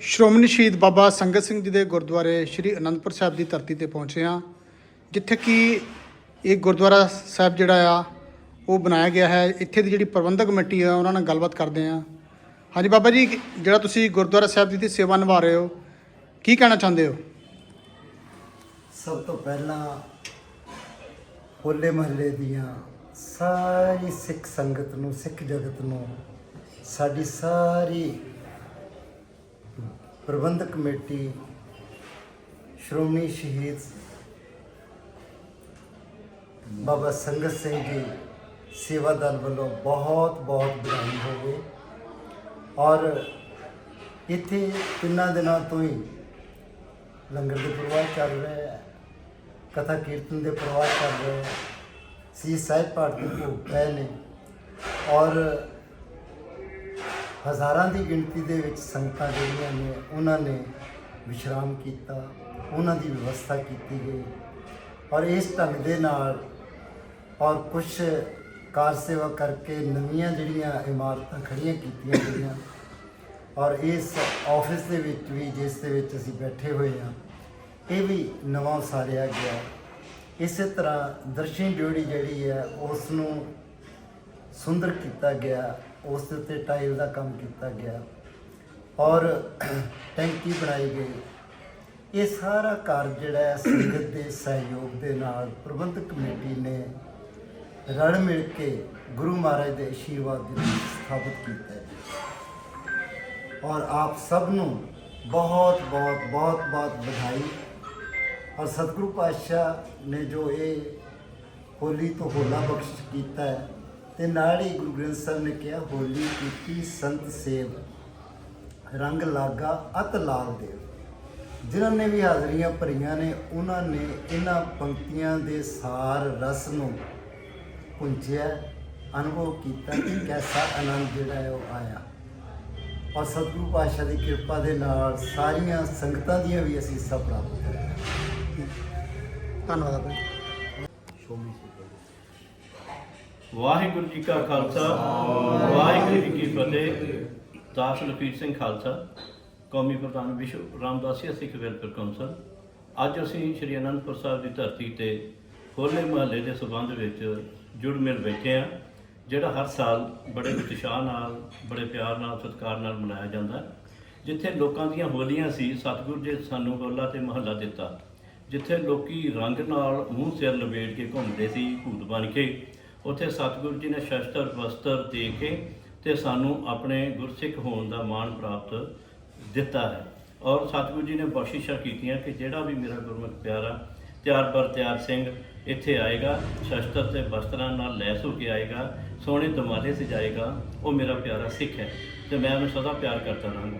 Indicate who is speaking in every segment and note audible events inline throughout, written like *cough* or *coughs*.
Speaker 1: ਸ਼੍ਰੋਮਣੀ ਸ਼ਹੀਦ ਬਾਬਾ ਸੰਗਤ ਸਿੰਘ ਜੀ ਦੇ ਗੁਰਦੁਆਰੇ ਸ੍ਰੀ ਅਨੰਦਪੁਰ ਸਾਹਿਬ ਦੀ ਧਰਤੀ ਤੇ ਪਹੁੰਚੇ ਹਾਂ, ਜਿੱਥੇ ਕਿ ਇਹ ਗੁਰਦੁਆਰਾ ਸਾਹਿਬ ਜਿਹੜਾ ਆ, ਉਹ ਬਣਾਇਆ ਗਿਆ ਹੈ। ਇੱਥੇ ਦੀ ਜਿਹੜੀ ਪ੍ਰਬੰਧਕ ਕਮੇਟੀ ਆ, ਉਹਨਾਂ ਨਾਲ ਗੱਲਬਾਤ ਕਰਦੇ ਹਾਂ। ਹਾਂਜੀ ਬਾਬਾ ਜੀ, ਜਿਹੜਾ ਤੁਸੀਂ ਗੁਰਦੁਆਰਾ ਸਾਹਿਬ ਦੀ ਤੇ ਸੇਵਾ ਨਿਭਾ ਰਹੇ ਹੋ, ਕੀ ਕਹਿਣਾ ਚਾਹੁੰਦੇ ਹੋ?
Speaker 2: ਸਭ ਤੋਂ ਪਹਿਲਾਂ ਹੋਲੇ ਮਹੱਲੇ ਦੀਆਂ ਸਾਰੀ ਸਿੱਖ ਸੰਗਤ ਨੂੰ, ਸਿੱਖ ਜਗਤ ਨੂੰ, ਸਾਡੀ ਸਾਰੀ ਪ੍ਰਬੰਧਕ ਕਮੇਟੀ, ਸ਼੍ਰੋਮਣੀ ਸ਼ਹੀਦ ਬਾਬਾ ਸੰਗਤ ਸਿੰਘ ਜੀ ਸੇਵਾ ਦਲ ਵੱਲੋਂ ਬਹੁਤ ਬਹੁਤ ਵਧਾਈ ਹੋਵੇ। ਔਰ ਇੱਥੇ ਤਿੰਨਾਂ ਦਿਨਾਂ ਤੋਂ ਹੀ ਲੰਗਰ ਦੇ ਪ੍ਰਵਾਹ ਚੱਲ ਰਿਹਾ ਹੈ ਕਥਾ ਕੀਰਤਨ ਦੇ ਪ੍ਰਵਾਹ ਚੱਲ ਰਹੇ ਹੈ ਸੀ ਸਾਹਿਬ ਭਾਰਤੀ ਦੇ ਭੋਗ ਪਏ ਨੇ। ਔਰ ਹਜ਼ਾਰਾਂ ਦੀ ਗਿਣਤੀ ਦੇ ਵਿੱਚ ਸੰਗਤਾਂ ਜਿਹੜੀਆਂ ਨੇ, ਉਹਨਾਂ ਨੇ ਵਿਸ਼ਰਾਮ ਕੀਤਾ, ਉਹਨਾਂ ਦੀ ਵਿਵਸਥਾ ਕੀਤੀ ਗਈ। ਔਰ ਇਸ ਢੰਗ ਦੇ ਨਾਲ ਔਰ ਕੁਝ ਕਾਰ ਸੇਵਾ ਕਰਕੇ ਨਵੀਆਂ ਜਿਹੜੀਆਂ ਇਮਾਰਤਾਂ ਖੜੀਆਂ ਕੀਤੀਆਂ ਗਈਆਂ। ਔਰ ਇਸ ਆਫਿਸ ਦੇ ਵਿੱਚ ਵੀ, ਜਿਸ ਦੇ ਵਿੱਚ ਅਸੀਂ ਬੈਠੇ ਹੋਏ ਹਾਂ, ਇਹ ਵੀ ਨਵਾਂ ਉਸਾਰਿਆ ਗਿਆ। ਇਸੇ ਤਰ੍ਹਾਂ ਦਰਸ਼ਨ ਡਿਊਟੀ ਜਿਹੜੀ ਹੈ ਉਸ ਨੂੰ ਸੁੰਦਰ ਕੀਤਾ ਗਿਆ। ਉਸ ਦੇ ਉੱਤੇ ਟਾਇਲ ਦਾ ਕੰਮ ਕੀਤਾ ਗਿਆ ਔਰ ਟੈਂਕੀ ਬਣਾਈ ਗਈ। ਇਹ ਸਾਰਾ ਕਾਰਜ ਜਿਹੜਾ ਹੈ, ਸੰਗਤ ਦੇ ਸਹਿਯੋਗ ਦੇ ਨਾਲ ਪ੍ਰਬੰਧਕ ਕਮੇਟੀ ਨੇ ਰਲ ਮਿਲ ਕੇ ਗੁਰੂ ਮਹਾਰਾਜ ਦੇ ਆਸ਼ੀਰਵਾਦ ਦੇ ਨਾਲ ਸਥਾਪਿਤ ਕੀਤਾ ਹੈ। ਔਰ ਆਪ ਸਭ ਨੂੰ ਬਹੁਤ ਬਹੁਤ ਬਹੁਤ ਬਹੁਤ ਵਧਾਈ। ਔਰ ਸਤਿਗੁਰੂ ਪਾਤਸ਼ਾਹ ਨੇ ਜੋ ਇਹ ਹੋਲੀ ਤੋਂ ਹੋਲਾ ਬਖਸ਼ ਕੀਤਾ ਹੈ ਤੇ ਨਾਲ ਹੀ ਗੁਰੂ ਗ੍ਰੰਥ ਸਾਹਿਬ ਨੇ ਕਿਹਾ ਹੋਲੀ ਕੀਤੀ ਸੰਤ ਸੇਵ ਰੰਗ ਲਾਗਾ ਅਤ ਲਾਲ ਦੇਵ। ਜਿਨ੍ਹਾਂ ਨੇ ਵੀ ਹਾਜ਼ਰੀਆਂ ਭਰੀਆਂ ਨੇ ਉਹਨਾਂ ਨੇ ਇਹਨਾਂ ਪੰਕਤੀਆਂ ਦੇ ਸਾਰ ਰਸ ਨੂੰ ਪੁੰਝਿਆ ਅਨੁਭਵ ਕੀਤਾ ਕਿ ਕੈਸਾ ਆਨੰਦ ਜਿਹੜਾ ਹੈ ਉਹ ਆਇਆ। ਔਰ ਸਤਿਗੁਰੂ ਪਾਤਸ਼ਾਹ ਦੀ ਕਿਰਪਾ ਦੇ ਨਾਲ ਸਾਰੀਆਂ ਸੰਗਤਾਂ ਦੀਆਂ ਵੀ ਅਸੀਸਾਂ ਪ੍ਰਾਪਤ ਕਰੀਆਂ
Speaker 1: ਧੰਨਵਾਦ ਬਾਬਾ ਜੀ
Speaker 3: ਵਾਹਿਗੁਰੂ ਜੀ ਕਾ ਖਾਲਸਾ, ਵਾਹਿਗੁਰੂ ਜੀ ਕੀ ਫਤਿਹ। ਦਾਸ ਲਖੀਰ ਸਿੰਘ ਖਾਲਸਾ, ਕੌਮੀ ਪ੍ਰਧਾਨ ਵਿਸ਼ਵ ਰਾਮਦਾਸੀਆ ਸਿੱਖ ਵੈਲਫੇਅਰ ਕੌਂਸਲ। ਅੱਜ ਅਸੀਂ ਸ਼੍ਰੀ ਅਨੰਦਪੁਰ ਸਾਹਿਬ ਦੀ ਧਰਤੀ ਤੇ ਹੋਲੇ ਮਹੱਲੇ ਦੇ ਸਬੰਧ ਵਿੱਚ ਜੁੜ ਮਿਲ ਬੈਠੇ ਆ ਜਿਹੜਾ ਹਰ ਸਾਲ ਬੜੇ ਉਤਸ਼ਾਹ ਨਾਲ, ਬੜੇ ਪਿਆਰ ਨਾਲ, ਸਤਿਕਾਰ ਨਾਲ ਮਨਾਇਆ ਜਾਂਦਾ ਜਿੱਥੇ ਲੋਕਾਂ ਦੀਆਂ ਹੋਲੀਆਂ ਸੀ, ਸਤਿਗੁਰੂ ਜੀ ਸਾਨੂੰ ਹੋਲਾ ਤੇ ਮਹੱਲਾ ਦਿੱਤਾ। ਜਿੱਥੇ ਲੋਕੀ ਰੰਗ ਨਾਲ ਮੂੰਹ ਸਿਰ ਲਪੇਟ ਕੇ ਘੁੰਮਦੇ ਸੀ, ਭੂਤ ਬਣ ਕੇ ਉੱਥੇ ਸਤਿਗੁਰੂ ਜੀ ਨੇ ਸ਼ਸਤਰ ਵਸਤਰ ਦੇ ਕੇ ਤੇ ਸਾਨੂੰ ਆਪਣੇ ਗੁਰਸਿੱਖ ਹੋਣ ਦਾ ਮਾਣ ਪ੍ਰਾਪਤ ਦਿੱਤਾ ਹੈ। ਔਰ ਸਤਿਗੁਰੂ ਜੀ ਨੇ ਬਖਸ਼ਿਸ਼ਾਂ ਕੀਤੀਆਂ ਕਿ ਜਿਹੜਾ ਵੀ ਮੇਰਾ ਗੁਰਮੁਖ ਪਿਆਰਾ, ਤਿਆਰ ਬਰ ਤਿਆਰ ਸਿੰਘ ਇੱਥੇ ਆਏਗਾ, ਸ਼ਸਤਰ ਤੇ ਵਸਤਰਾਂ ਨਾਲ ਲੈਸ ਹੋ ਕੇ ਆਏਗਾ, ਸੋਹਣੇ ਦਮਾਲੇ ਸਜਾਏਗਾ, ਉਹ ਮੇਰਾ ਪਿਆਰਾ ਸਿੱਖ ਹੈ ਤੇ ਮੈਂ ਉਹਨੂੰ ਸਦਾ ਪਿਆਰ ਕਰਦਾ ਰਹਾਂਗਾ।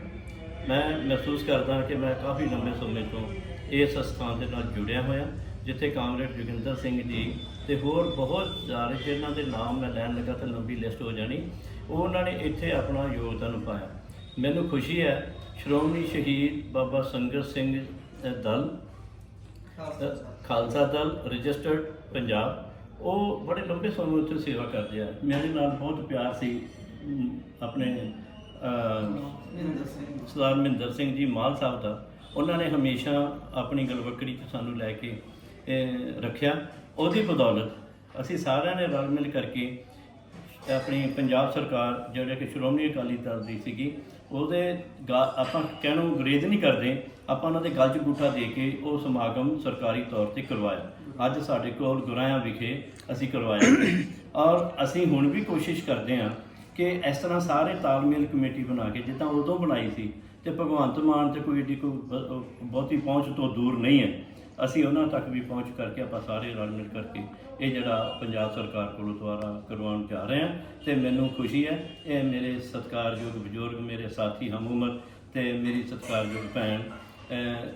Speaker 3: ਮੈਂ ਮਹਿਸੂਸ ਕਰਦਾ ਕਿ ਮੈਂ ਕਾਫੀ ਲੰਬੇ ਸਮੇਂ ਤੋਂ ਇਸ ਸਥਾਨ ਦੇ ਨਾਲ ਜੁੜਿਆ ਹੋਇਆ, ਜਿੱਥੇ ਕਾਮਰੇਡ ਜੋਗਿੰਦਰ ਸਿੰਘ ਜੀ ਤੇ ਹੋਰ ਬਹੁਤ ਸਾਰੇ ਜਿਨ੍ਹਾਂ ਦੇ ਨਾਮ ਮੈਂ ਲੈਣ ਲੱਗਾ ਤਾਂ ਲੰਬੀ ਲਿਸਟ ਹੋ ਜਾਣੀ ਉਹ ਉਹਨਾਂ ਨੇ ਇੱਥੇ ਆਪਣਾ ਯੋਗਦਾਨ ਪਾਇਆ। ਮੈਨੂੰ ਖੁਸ਼ੀ ਹੈ ਸ਼੍ਰੋਮਣੀ ਸ਼ਹੀਦ ਬਾਬਾ ਸੰਗਤ ਸਿੰਘ ਦਲ ਖਾਲਸਾ ਦਲ। ਰਜਿਸਟਰਡ ਪੰਜਾਬ ਉਹ ਬੜੇ ਲੰਬੇ ਸਮੇਂ ਤੋਂ ਸੇਵਾ ਕਰਦੇ ਆ। ਮੇਰੇ ਨਾਲ ਬਹੁਤ ਪਿਆਰ ਸੀ ਆਪਣੇ ਸਰਦਾਰ ਮਹਿੰਦਰ ਸਿੰਘ ਜੀ ਮਾਲ ਸਾਹਿਬ ਦਾ। ਉਹਨਾਂ ਨੇ ਹਮੇਸ਼ਾ ਆਪਣੀ ਗਲਵਕੜੀ 'ਚ ਸਾਨੂੰ ਲੈ ਕੇ ਰੱਖਿਆ। ਉਹਦੀ ਬਦੌਲਤ ਅਸੀਂ ਸਾਰਿਆਂ ਨੇ ਰਲ ਮਿਲ ਕਰਕੇ ਆਪਣੀ ਪੰਜਾਬ ਸਰਕਾਰ, ਜਿਹੜੇ ਕਿ ਸ਼੍ਰੋਮਣੀ ਅਕਾਲੀ ਦਲ ਦੀ ਸੀਗੀ, ਉਹਦੇ ਗਾ- ਆਪਾਂ ਕਹਿਣੋਂ ਗਰੇਜ਼ ਨਹੀਂ ਕਰਦੇ, ਆਪਾਂ ਉਹਨਾਂ ਦੇ ਗਲ 'ਚ ਗੂਠਾ ਦੇ ਕੇ ਉਹ ਸਮਾਗਮ ਸਰਕਾਰੀ ਤੌਰ ਤੇ ਕਰਵਾਇਆ। ਅੱਜ ਸਾਡੇ ਕੋਲ ਗੁਰਾਇਆ ਵਿਖੇ ਅਸੀਂ ਕਰਵਾਇਆ। ਔਰ ਅਸੀਂ ਹੁਣ ਵੀ ਕੋਸ਼ਿਸ਼ ਕਰਦੇ ਹਾਂ ਕਿ ਇਸ ਤਰ੍ਹਾਂ ਸਾਰੇ ਤਾਲਮੇਲ ਕਮੇਟੀ ਬਣਾ ਕੇ, ਜਿੱਦਾਂ ਉਦੋਂ ਬਣਾਈ ਸੀ, ਤੇ ਭਗਵੰਤ ਮਾਨ ਤੇ ਕੋਈ ਏਡੀ ਕੋਈ ਬਹੁਤੀ ਪਹੁੰਚ ਤੋਂ ਦੂਰ ਨਹੀਂ ਹੈ। ਅਸੀਂ ਉਹਨਾਂ ਤੱਕ ਵੀ ਪਹੁੰਚ ਕਰਕੇ ਆਪਾਂ ਸਾਰੇ ਰਲ ਮਿਲ ਕਰਕੇ ਇਹ ਜਿਹੜਾ ਪੰਜਾਬ ਸਰਕਾਰ ਕੋਲੋਂ ਦੁਆਰਾ ਕਰਵਾਉਣ ਜਾ ਰਹੇ ਹਾਂ ਤੇ ਮੈਨੂੰ ਖੁਸ਼ੀ ਹੈ, ਇਹ ਮੇਰੇ ਸਤਿਕਾਰਯੋਗ ਬਜ਼ੁਰਗ, ਮੇਰੇ ਸਾਥੀ ਹਮ ਉਮਰ ਤੇ ਮੇਰੀ ਸਤਿਕਾਰਯੋਗ ਭੈਣ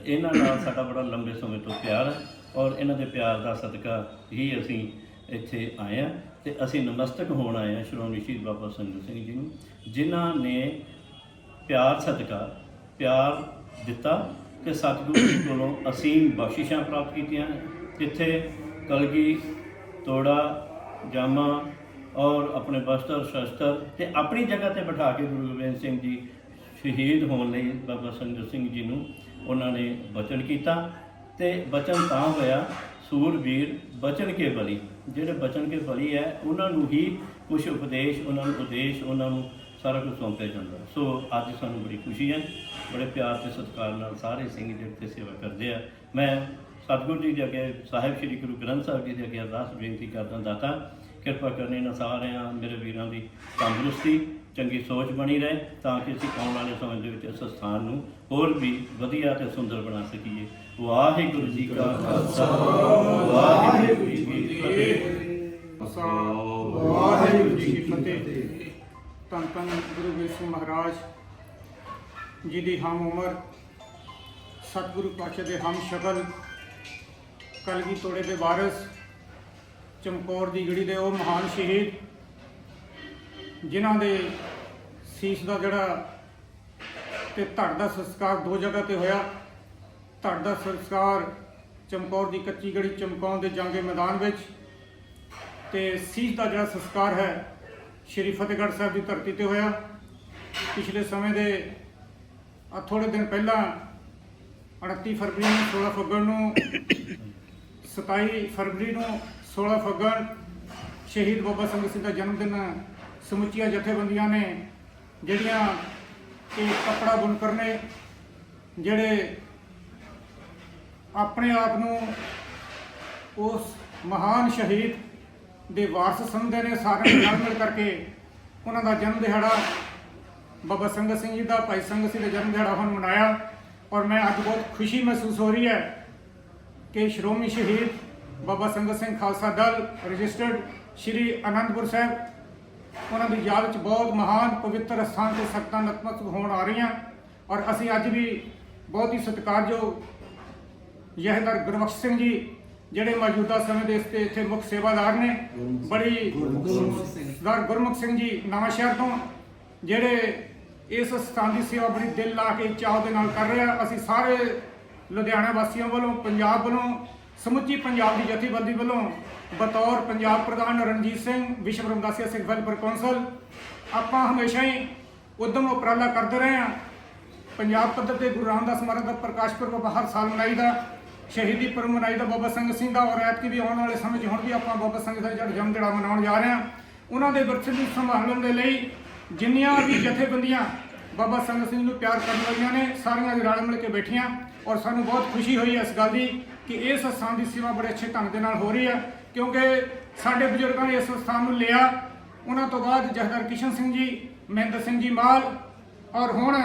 Speaker 3: ਇਹਨਾਂ ਨਾਲ ਸਾਡਾ ਬੜਾ ਲੰਬੇ ਸਮੇਂ ਤੋਂ ਪਿਆਰ ਹੈ ਔਰ ਇਹਨਾਂ ਦੇ ਪਿਆਰ ਦਾ ਸਦਕਾ ਹੀ ਅਸੀਂ ਇੱਥੇ ਆਏ ਹਾਂ ਤੇ ਅਸੀਂ ਨਮਸਤਕ ਹੋਣ ਆਏ ਹਾਂ ਸ਼੍ਰੋਮਣੀ ਸ਼ਹੀਦ ਬਾਬਾ ਸੰਜੂ ਸਿੰਘ ਜੀ ਨੂੰ, ਜਿਨ੍ਹਾਂ ਨੇ ਪਿਆਰ ਸਦਕਾ, ਪਿਆਰ ਦਿੱਤਾ ਤੇ ਸਤਿਗੁਰੂ ਜੀ ਕੋਲੋਂ ਅਸੀਮ ਬਖਸ਼ਿਸ਼ਾਂ ਪ੍ਰਾਪਤ ਕੀਤੀਆਂ ਨੇ ਜਿੱਥੇ ਕਲਗੀ, ਤੋੜਾ, ਜਾਮਾ ਔਰ ਆਪਣੇ ਵਸਤਰ ਸ਼ਸਤਰ ਤੇ ਆਪਣੀ ਜਗ੍ਹਾ ਤੇ ਬਿਠਾ ਕੇ ਗੁਰੂ ਗੋਬਿੰਦ ਸਿੰਘ ਜੀ ਸ਼ਹੀਦ ਹੋਣ ਲਈ ਬਾਬਾ ਸੰਗਤ ਸਿੰਘ ਜੀ ਨੂੰ ਉਹਨਾਂ ਨੇ ਬਚਨ ਕੀਤਾ ਤੇ ਬਚਨ ਤਾਂ ਹੋਇਆ ਸੂਰਬੀਰ ਬਚਨ ਕੇ ਬਲੀ। ਜਿਹੜੇ ਬਚਨ ਕੇ ਬਲੀ ਹੈ, ਉਹਨਾਂ ਨੂੰ ਹੀ ਕੁਝ ਉਪਦੇਸ਼, ਉਹਨਾਂ ਨੂੰ ਉਪਦੇਸ਼ ਉਹਨਾਂ ਨੂੰ ਸਾਰਾ ਕੁਝ ਸੌਂਪਿਆ ਜਾਂਦਾ। ਸੋ ਅੱਜ ਸਾਨੂੰ ਬੜੀ ਖੁਸ਼ੀ ਹੈ, ਬੜੇ ਪਿਆਰ ਤੇ ਸਤਿਕਾਰ ਨਾਲ ਸਾਰੇ ਸਿੰਘ ਜਿਹੜੇ ਇੱਥੇ ਸੇਵਾ ਕਰਦੇ ਆ। ਮੈਂ ਸਤਿਗੁਰੂ ਜੀ ਦੇ ਅੱਗੇ, ਸਾਹਿਬ ਸ੍ਰੀ ਗੁਰੂ ਗ੍ਰੰਥ ਸਾਹਿਬ ਜੀ ਦੇ ਅੱਗੇ ਅਰਦਾਸ ਬੇਨਤੀ ਕਰਦਾ ਦਾਤਾ, ਕਿਰਪਾ ਕਰਨੀ ਨਾ ਸਾਰਿਆਂ ਮੇਰੇ ਵੀਰਾਂ ਦੀ ਤੰਦਰੁਸਤੀ, ਚੰਗੀ ਸੋਚ ਬਣੀ ਰਹੇ, ਤਾਂ ਕਿ ਅਸੀਂ ਆਉਣ ਵਾਲੇ ਸਮੇਂ ਦੇ ਵਿੱਚ ਇਸ ਸਥਾਨ ਨੂੰ ਹੋਰ ਵੀ ਵਧੀਆ ਤੇ ਸੁੰਦਰ ਬਣਾ ਸਕੀਏ। ਵਾਹਿਗੁਰੂ ਜੀ ਕਾ ਖਾਲਸਾ। ਵਾਹਿਗੁਰੂ ਜੀ ਕੀ ਫਤਿਹ।
Speaker 4: ਵਾਹਿਗੁਰੂ ਜੀ ਕੀ ਫਤਿਹ। ਧੰਨ ਧੰਨ ਗੁਰੂ ਗੋਬਿੰਦ ਸਿੰਘ ਮਹਾਰਾਜ ਜੀ ਦੀ ਹਮ ਉਮਰ, ਸਤਿਗੁਰੂ ਪਾਤਸ਼ਾਹ ਦੇ ਹਮ ਸ਼ਕਲ ਕਲਗੀ ਤੋੜੇ ਦੇ ਵਾਰਿਸ, ਚਮਕੌਰ ਦੀ ਗੜੀ ਦੇ ਉਹ ਮਹਾਨ ਸ਼ਹੀਦ, ਜਿਨ੍ਹਾਂ ਦੇ ਸੀਸ ਦਾ ਜਿਹੜਾ ਤੇ ਧੜ ਦਾ ਸੰਸਕਾਰ ਦੋ ਜਗ੍ਹਾ ਤੇ ਹੋਇਆ। ਧੜ ਦਾ ਸੰਸਕਾਰ ਚਮਕੌਰ ਦੀ ਕੱਚੀ ਗੜੀ ਚਮਕੌਰ ਦੇ ਜੰਗੇ ਮੈਦਾਨ ਵਿੱਚ ਤੇ ਸੀਸ ਦਾ ਜਿਹੜਾ ਸੰਸਕਾਰ ਹੈ ਸ਼੍ਰੀ ਫਤਿਹਗੜ੍ਹ ਸਾਹਿਬ ਦੀ ਧਰਤੀ ਤੇ ਹੋਇਆ। ਪਿਛਲੇ ਸਮੇਂ ਦੇ ਆ ਥੋੜੇ ਦਿਨ ਪਹਿਲਾਂ 29 ਫਰਵਰੀ ਨੂੰ 16 ਫੱਗਣ ਨੂੰ 27 ਫਰਵਰੀ ਨੂੰ 16 ਫੱਗਣ ਸ਼ਹੀਦ ਬਾਬਾ ਸੰਗਤ ਸਿੰਘ ਦਾ ਜਨਮ ਦਿਨ ਸਮੁੱਚੀਆਂ ਜਥੇਬੰਦੀਆਂ ਨੇ ਜਿਹੜੀਆਂ ਕਿ ਕੱਪੜਾ ਬੁਣਕਰ ਨੇ, ਜਿਹੜੇ ਆਪਣੇ ਆਪ ਨੂੰ ਉਸ ਮਹਾਨ ਸ਼ਹੀਦ ਦੇ ਵਾਰਸ ਸਮਝਦੇ ਨੇ ਸਾਰਿਆਂ ਨੇ ਮਿਲ ਕਰਕੇ ਉਹਨਾਂ ਦਾ ਜਨਮ ਦਿਹਾੜਾ ਬਾਬਾ ਸੰਗਤ ਸਿੰਘ ਜੀ ਦਾ, ਭਾਈ ਸੰਗਤ ਸਿੰਘ ਦਾ ਜਨਮ ਦਿਹਾੜਾ ਹੁਣ ਮਨਾਇਆ ਔਰ ਮੈਂ ਅੱਜ ਬਹੁਤ ਖੁਸ਼ੀ ਮਹਿਸੂਸ ਹੋ ਰਹੀ ਹੈ ਕਿ ਸ਼੍ਰੋਮਣੀ ਸ਼ਹੀਦ ਬਾਬਾ ਸੰਗਤ ਸਿੰਘ ਖਾਲਸਾ ਦਲ, ਰਜਿਸਟਰਡ ਸ਼੍ਰੀ ਅਨੰਦਪੁਰ ਸਾਹਿਬ, ਉਹਨਾਂ ਦੀ ਯਾਦ ਵਿੱਚ ਬਹੁਤ ਮਹਾਨ, ਪਵਿੱਤਰ ਸਥਾਨ ਤੇ ਸਖਤਾਂ ਨਤਮਸਤਕ ਹੋਣ ਆ ਰਹੀਆਂ ਔਰ ਅਸੀਂ ਅੱਜ ਵੀ ਬਹੁਤ ਹੀ ਸਤਿਕਾਰਯੋਗ ਜਹਦਰ ਗੁਰਬਖਸ਼ ਸਿੰਘ ਜੀ ਜਿਹੜੇ ਮੌਜੂਦਾ ਸਮੇਂ ਦੇ ਇਸ ਤੇ ਇੱਥੇ ਮੁੱਖ ਸੇਵਾਦਾਰ ਨੇ, ਬੜੀ ਸਰਦਾਰ ਗੁਰਮੁਖ ਸਿੰਘ ਜੀ ਨਵਾਂ ਸ਼ਹਿਰ ਤੋਂ, ਜਿਹੜੇ ਇਸ ਸਥਾਨ ਦੀ ਸੇਵਾ ਬੜੀ ਦਿਲ ਲਾ ਕੇ ਚਾਅ ਦੇ ਨਾਲ ਕਰ ਰਿਹਾ। ਅਸੀਂ ਸਾਰੇ ਲੁਧਿਆਣਾ ਵਾਸੀਆਂ ਵੱਲੋਂ, ਪੰਜਾਬ ਵੱਲੋਂ, ਸਮੁੱਚੀ ਪੰਜਾਬ ਦੀ ਜਥੇਬੰਦੀ ਵੱਲੋਂ ਬਤੌਰ ਪੰਜਾਬ ਪ੍ਰਧਾਨ ਰਣਜੀਤ ਸਿੰਘ, ਵਿਸ਼ਵ ਰਮਦਾਸੀਆ ਸਿੱਖ ਵੈਲਫੇਅਰ ਕੌਂਸਲ, ਆਪਾਂ ਹਮੇਸ਼ਾ ਹੀ ਉਦਮ ਉਪਰਾਲਾ ਕਰਦੇ ਰਹੇ ਹਾਂ। ਪੰਜਾਬ ਪੱਧਰ ਤੇ ਗੁਰੂ ਰਾਮਦਾਸ ਮਹਾਰਾਜ ਦਾ ਪ੍ਰਕਾਸ਼ ਪੁਰਬ ਹਰ ਸਾਲ ਮਨਾਈਦਾ। ਸ਼ਹੀਦੀ ਪੁਰਬ ਮਨਾਈਦਾ ਬਾਬਾ ਸੰਗਤ ਸਿੰਘ ਦਾ ਔਰ ਐਤਕੀ ਵੀ ਆਉਣ ਵਾਲੇ ਸਮੇਂ 'ਚ ਹੁਣ ਵੀ ਆਪਾਂ ਬਾਬਾ ਸੰਗਤ ਦਾ ਜਿਹੜਾ ਜਨਮ ਦਿਹਾੜਾ ਮਨਾਉਣ ਜਾ ਰਹੇ ਹਾਂ, ਉਹਨਾਂ ਦੇ ਵਿਰਸੇ ਨੂੰ ਸੰਭਾਲਣ ਦੇ ਲਈ ਜਿੰਨੀਆਂ ਵੀ ਜਥੇਬੰਦੀਆਂ ਬਾਬਾ ਸੰਗਤ ਸਿੰਘ ਨੂੰ ਪਿਆਰ ਕਰਨ ਵਾਲੀਆਂ ਨੇ, ਸਾਰੀਆਂ ਰਲ ਮਿਲ ਕੇ ਬੈਠੀਆਂ ਔਰ ਸਾਨੂੰ ਬਹੁਤ ਖੁਸ਼ੀ ਹੋਈ ਹੈ ਇਸ ਗੱਲ ਦੀ ਕਿ ਇਸ ਸਥਾਨ ਦੀ ਸੇਵਾ ਬੜੇ ਅੱਛੇ ਢੰਗ ਦੇ ਨਾਲ ਹੋ ਰਹੀ ਹੈ, ਕਿਉਂਕਿ ਸਾਡੇ ਬਜ਼ੁਰਗਾਂ ਨੇ ਇਸ ਸਥਾਨ ਨੂੰ ਲਿਆ। ਉਹਨਾਂ ਤੋਂ ਬਾਅਦ ਜਹਦਰ ਕਿਸ਼ਨ ਸਿੰਘ ਜੀ, ਮਹਿੰਦਰ ਸਿੰਘ ਜੀ ਮਾਲ ਔਰ ਹੁਣ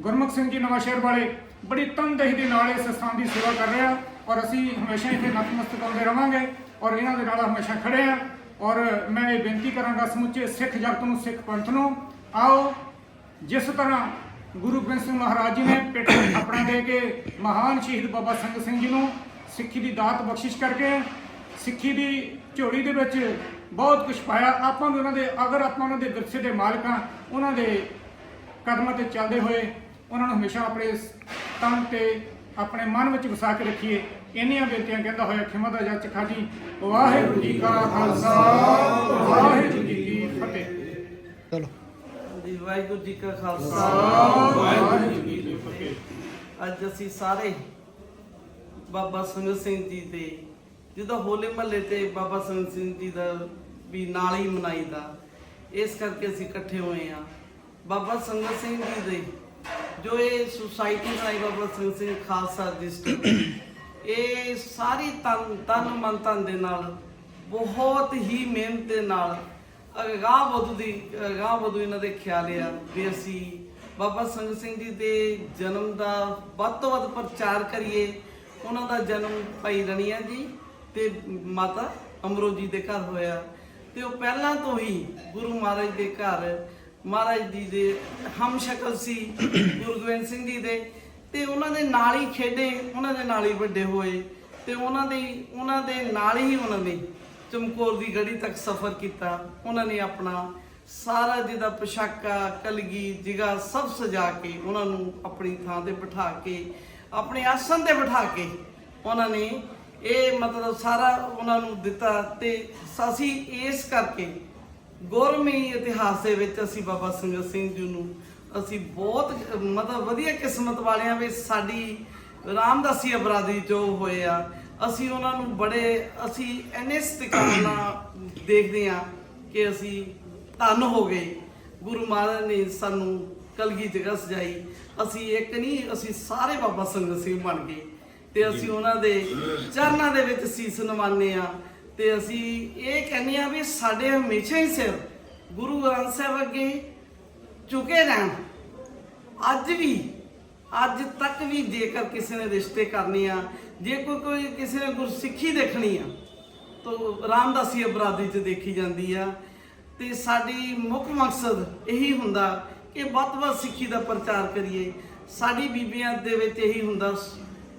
Speaker 4: ਗੁਰਮੁਖ ਸਿੰਘ ਜੀ ਨਵਾਂਸ਼ਹਿਰ ਵਾਲੇ ਬੜੀ ਤਨਦੇਹੀ ਦੇ ਨਾਲ ਇਸ ਸਥਾਨ ਦੀ ਸੇਵਾ ਕਰ ਰਿਹਾ ਔਰ ਅਸੀਂ ਹਮੇਸ਼ਾ ਇੱਥੇ ਨਤਮਸਤਕ ਆਉਂਦੇ ਰਵਾਂਗੇ ਔਰ ਇਹਨਾਂ ਦੇ ਨਾਲ ਹਮੇਸ਼ਾ ਖੜੇ ਆ ਔਰ ਮੈਂ ਇਹ ਬੇਨਤੀ ਕਰਾਂਗਾ ਸਮੁੱਚੇ ਸਿੱਖ ਜਗਤ ਨੂੰ, ਸਿੱਖ ਪੰਥ ਨੂੰ। ਆਓ, ਜਿਸ ਤਰ੍ਹਾਂ ਗੁਰੂ ਗੋਬਿੰਦ ਸਿੰਘ ਮਹਾਰਾਜ ਜੀ ਨੇ ਪਿੱਠ ਆਪਣਾ ਦੇ ਕੇ ਮਹਾਨ ਸ਼ਹੀਦ ਬਾਬਾ ਸੰਗਤ ਸਿੰਘ ਜੀ ਨੂੰ ਸਿੱਖੀ ਦੀ ਦਾਤ ਬਖਸ਼ਿਸ਼ ਕਰਕੇ, ਸਿੱਖੀ ਦੀ ਝੋਲੀ ਦੇ ਵਿੱਚ ਬਹੁਤ ਕੁਝ ਪਾਇਆ। ਆਪਾਂ ਵੀ ਉਹਨਾਂ ਦੇ ਅਗਰ ਆਪਾਂ ਉਹਨਾਂ ਦੇ ਵਿਰਸੇ ਦੇ ਮਾਲਕ ਹਾਂ ਉਹਨਾਂ ਦੇ ਕਦਮਾਂ ਤੇ ਚੱਲਦੇ ਹੋਏ ਉਹਨਾਂ ਨੂੰ ਹਮੇਸ਼ਾ ਆਪਣੇ ਤਨ ਤੇ ਆਪਣੇ ਮਨ ਵਿੱਚ ਵਸਾ ਕੇ ਰੱਖੀਏ। ਇੰਨੀਆਂ ਬੇਨਤੀਆਂ ਕਹਿੰਦਾ ਹੋਇਆ ਖਿਮਾ ਦਾ ਜੱਜ ਖਾਜੀ ਵਾਹਿਗੁਰੂ ਜੀ ਕਾ ਖਾਲਸਾ ਵਾਹਿਗੁਰੂ ਜੀ ਕੀ ਫਤਿਹ।
Speaker 1: ਚਲੋ।
Speaker 5: ਜੀ ਵਾਹਿਗੁਰੂ ਜੀ ਕਾ ਖਾਲਸਾ
Speaker 4: ਵਾਹਿਗੁਰੂ ਜੀ ਕੀ ਫਤਿਹ।
Speaker 5: ਅੱਜ ਅਸੀਂ ਸਾਰੇ ਬਾਬਾ ਸੰਗਤ ਸਿੰਘ ਜੀ ਦੇ ਜਦੋਂ ਹੋਲੇ ਮਹੱਲੇ ਤੇ ਬਾਬਾ ਸੰਗਤ ਸਿੰਘ ਜੀ ਦਾ ਵੀ ਨਾਲ ਹੀ ਮਨਾਈਦਾ ਇਸ ਕਰਕੇ ਅਸੀਂ ਇਕੱਠੇ ਹੋਏ ਆ ਬਾਬਾ ਸੰਗਤ ਸਿੰਘ ਜੀ ਦੇ ਜੋ ਇਹ ਸੁਸਾਇਟੀ ਬਣਾਈ ਬਾਬਾ ਸੰਗਤ ਸਿੰਘ ਖਾਲਸਾ ਰਜਿਸਟਰ ਇਹ ਸਾਰੀ ਤਨ ਤਨ ਮਨ ਧਨ ਦੇ ਨਾਲ, ਬਹੁਤ ਹੀ ਮਿਹਨਤ ਦੇ ਨਾਲ ਅਗਾਹ ਵਧੂ ਦੀ, ਅਗਾਹ ਵਧੂ ਇਹਨਾਂ ਦੇ ਖਿਆਲ ਆ ਵੀ ਅਸੀਂ ਬਾਬਾ ਸੰਗਤ ਸਿੰਘ ਜੀ ਦੇ ਜਨਮ ਦਾ ਵੱਧ ਤੋਂ ਵੱਧ ਪ੍ਰਚਾਰ ਕਰੀਏ। ਉਹਨਾਂ ਦਾ ਜਨਮ ਭਾਈ ਰਣੀਆ ਜੀ ਤੇ ਮਾਤਾ ਅਮਰੋ ਜੀ ਦੇ ਘਰ ਹੋਇਆ। ਤੇ ਉਹ ਪਹਿਲਾਂ ਤੋਂ ਹੀ ਗੁਰੂ ਮਹਾਰਾਜ ਦੇ ਘਰ ਮਹਾਰਾਜ ਜੀ ਦੇ ਹਮ ਸ਼ਕਲ ਸੀ *coughs* ਗੁਰੂ ਗੋਬਿੰਦ ਸਿੰਘ ਜੀ ਦੇ ਤੇ ਉਹਨਾਂ ਦੇ ਨਾਲ ਹੀ ਖੇਡੇ ਉਹਨਾਂ ਦੇ ਨਾਲ ਹੀ ਵੱਡੇ ਹੋਏ ਤੇ ਉਹਨਾਂ ਦੇ ਉਹਨਾਂ ਦੇ ਨਾਲ ਹੀ ਉਹਨਾਂ ਨੇ ਚਮਕੌਰ ਦੀ ਗੜੀ ਤੱਕ ਸਫ਼ਰ ਕੀਤਾ। ਉਹਨਾਂ ਨੇ ਆਪਣਾ ਸਾਰਾ ਜਿਹਦਾ ਪੋਸ਼ਾਕਾ ਕਲਗੀ ਜਿਗਾ ਸਭ ਸਜਾ ਕੇ ਉਹਨਾਂ ਨੂੰ ਆਪਣੀ ਥਾਂ ਤੇ ਬਿਠਾ ਕੇ ਆਪਣੇ ਆਸਣ ਤੇ ਬਿਠਾ ਕੇ ਉਹਨਾਂ ਨੇ ਇਹ ਮਤਲਬ ਸਾਰਾ ਉਹਨਾਂ ਨੂੰ ਦਿੱਤਾ ਤੇ ਅਸੀਂ ਇਸ ਕਰਕੇ ਗੁਰਮੀ ਇਤਿਹਾਸ ਦੇ ਵਿੱਚ ਅਸੀਂ ਬਾਬਾ ਸੰਗਤ ਸਿੰਘ ਜੀ ਨੂੰ ਅਸੀਂ ਬਹੁਤ ਮਤਲਬ ਵਧੀਆ ਕਿਸਮਤ ਵਾਲਿਆਂ ਵਿੱਚ ਸਾਡੀ ਰਾਮਦਾਸੀ ਬਰਾਦਰੀ ਜੋ ਹੋਏ ਆ ਅਸੀਂ ਉਹਨਾਂ ਨੂੰ ਬੜੇ ਅਸੀਂ ਇੰਨੇ ਸਤਿਕਾਰ ਨਾਲ ਦੇਖਦੇ ਆ ਕਿ ਅਸੀਂ ਧੰਨ ਹੋ ਗਏ। ਗੁਰੂ ਮਹਾਰਾਜ ਨੇ ਸਾਨੂੰ ਕਲਗੀ ਜਗ੍ਹਾ ਸਜਾਈ। ਅਸੀਂ ਇੱਕ ਨਹੀਂ ਅਸੀਂ ਸਾਰੇ ਬਾਬਾ ਸੰਗਤ ਸਿੰਘ ਬਣ ਗਏ। ਤੇ ਅਸੀਂ ਉਹਨਾਂ ਦੇ ਚਰਨਾਂ ਦੇ ਵਿੱਚ ਸੀਸ ਨਵਾਉਂਦੇ ਆ ਤੇ ਅਸੀਂ ਇਹ ਕਹਿੰਦੇ ਆ ਵੀ ਸਾਡੇ ਹਮੇਸ਼ਾ ਹੀ ਸਿਰ ਗੁਰੂ ਗ੍ਰੰਥ ਸਾਹਿਬ ਅੱਗੇ ਝੁਕੇ ਰਹਿਣ। ਅੱਜ ਵੀ, ਅੱਜ ਤੱਕ ਵੀ ਜੇਕਰ ਕਿਸੇ ਨੇ ਰਿਸ਼ਤੇ ਕਰਨੇ ਆ, ਜੇ ਕੋਈ ਕੋਈ ਕਿਸੇ ਨੇ ਗੁਰਸਿੱਖੀ ਦੇਖਣੀ ਆ, ਤਾਂ ਰਾਮਦਾਸੀ ਅਪਰਾਧੀ ਚ ਦੇਖੀ ਜਾਂਦੀ ਆ। ਤੇ ਸਾਡੀ ਮੁੱਖ ਮਕਸਦ ਇਹੀ ਹੁੰਦਾ ਕਿ ਵੱਧ ਤੋਂ ਵੱਧ ਸਿੱਖੀ ਦਾ ਪ੍ਰਚਾਰ ਕਰੀਏ। ਸਾਡੀ ਬੀਬੀਆਂ ਦੇ ਵਿੱਚ ਇਹੀ ਹੁੰਦਾ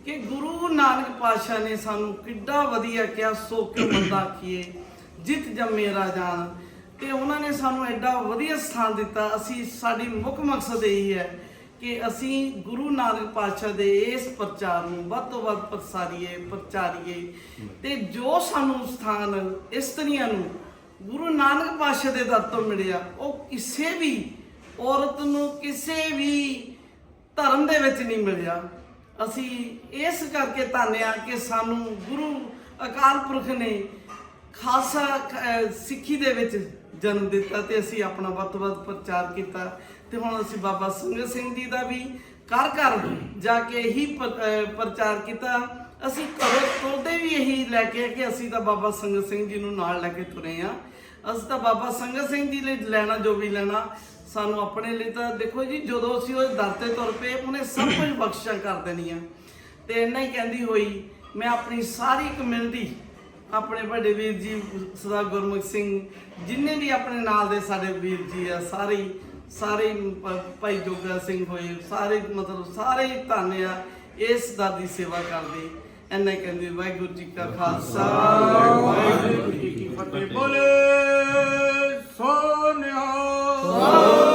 Speaker 5: ਕਿ ਗੁਰੂ ਨਾਨਕ ਪਾਤਸ਼ਾਹ ਨੇ ਸਾਨੂੰ ਕਿੱਡਾ ਵਧੀਆ ਕਿਹਾ, ਸੋ ਕਿਉ ਬੰਦਾ ਆਖੀਏ, ਜਿਤ ਜੰਮੇ ਰਾਜਾਨ ਤੇ ਉਹਨਾਂ ਨੇ ਸਾਨੂੰ ਐਡਾ ਵਧੀਆ ਸਥਾਨ ਦਿੱਤਾ। ਅਸੀਂ, ਸਾਡੀ ਮੁੱਖ ਮਕਸਦ ਇਹੀ ਹੈ ਕਿ ਅਸੀਂ ਗੁਰੂ ਨਾਨਕ ਪਾਤਸ਼ਾਹ ਦੇ ਇਸ ਪ੍ਰਚਾਰ ਨੂੰ ਵੱਧ ਤੋਂ ਵੱਧ ਪ੍ਰਸਾਰੀਏ, ਪ੍ਰਚਾਰੀਏ। ਤੇ ਜੋ ਸਾਨੂੰ ਸਥਾਨ ਇਸਤਰੀਆਂ ਨੂੰ ਗੁਰੂ ਨਾਨਕ ਪਾਤਸ਼ਾਹ ਦੇ ਦਰ ਤੋਂ ਮਿਲਿਆ, ਉਹ ਕਿਸੇ ਵੀ ਔਰਤ ਨੂੰ ਕਿਸੇ ਵੀ ਧਰਮ ਦੇ ਵਿੱਚ ਨਹੀਂ ਮਿਲਿਆ। ਅਸੀਂ ਇਸ ਕਰਕੇ ਧੰਨਿਆ ਕਿ ਸਾਨੂੰ ਗੁਰੂ ਅਕਾਲ ਪੁਰਖ ਨੇ ਖਾਲਸਾ ਸਿੱਖੀ ਦੇ ਵਿੱਚ ਜਨਮ ਦਿੱਤਾ ਤੇ ਅਸੀਂ ਆਪਣਾ ਵੱਧ ਤੋਂ ਵੱਧ ਪ੍ਰਚਾਰ ਕੀਤਾ ਤੇ ਹੁਣ ਅਸੀਂ ਬਾਬਾ ਸੰਗਤ ਸਿੰਘ ਜੀ ਦਾ ਵੀ ਘਰ ਘਰ ਜਾ ਕੇ ਇਹੀ ਪ੍ਰਚਾਰ ਕੀਤਾ। ਅਸੀਂ ਘਰੋਂ ਤੁਰਦੇ ਵੀ ਇਹੀ ਲੈ ਕੇ ਕਿ ਅਸੀਂ ਤਾਂ ਬਾਬਾ ਸੰਗਤ ਸਿੰਘ ਜੀ ਨੂੰ ਨਾਲ ਲੈ ਕੇ ਤੁਰੇ ਆ। ਅਸੀਂ ਤਾਂ ਬਾਬਾ ਸੰਗਤ ਸਿੰਘ ਜੀ ਲਈ ਲੈਣਾ ਜੋ ਵੀ ਲੈਣਾ ਸਾਨੂੰ ਆਪਣੇ ਲਈ ਤਾਂ ਦੇਖੋ ਜੀ, ਜਦੋਂ ਅਸੀਂ ਉਹ ਦਰ ਤੇ ਤੁਰ ਪਏ, ਉਹਨੇ ਸਭ ਕੁਝ ਬਖਸ਼ਿਸ਼ਾਂ ਕਰ ਦੇਣੀਆਂ। ਤੇ ਇੰਨਾ ਹੀ ਕਹਿੰਦੀ ਹੋਈ, ਮੈਂ ਆਪਣੀ ਸਾਰੀ ਕਮਿਊਨਿਟੀ, ਆਪਣੇ ਵੱਡੇ ਵੀਰ ਜੀ ਸਦਾ ਗੁਰਮੁਖ ਸਿੰਘ, ਜਿੰਨੇ ਵੀ ਆਪਣੇ ਨਾਲ ਦੇ ਸਾਡੇ ਵੀਰ ਜੀ ਆ, ਸਾਰੇ ਸਾਰੇ ਭਾਈ ਜੋਗਾ ਸਿੰਘ ਹੋਏ, ਸਾਰੇ ਮਤਲਬ ਸਾਰੇ ਹੀ ਧੰਨ ਆ, ਇਸ ਦਰ ਦੀ ਸੇਵਾ ਕਰਦੇ। ਇੰਨਾ ਹੀ ਕਹਿੰਦੇ, ਵਾਹਿਗੁਰੂ ਜੀ ਕਾ ਖਾਲਸਾ। ਵਾਹਿਗੁਰੂ ਜੀ ਕੀ ਫਤਿਹ। ਬੋਲੇ Oh.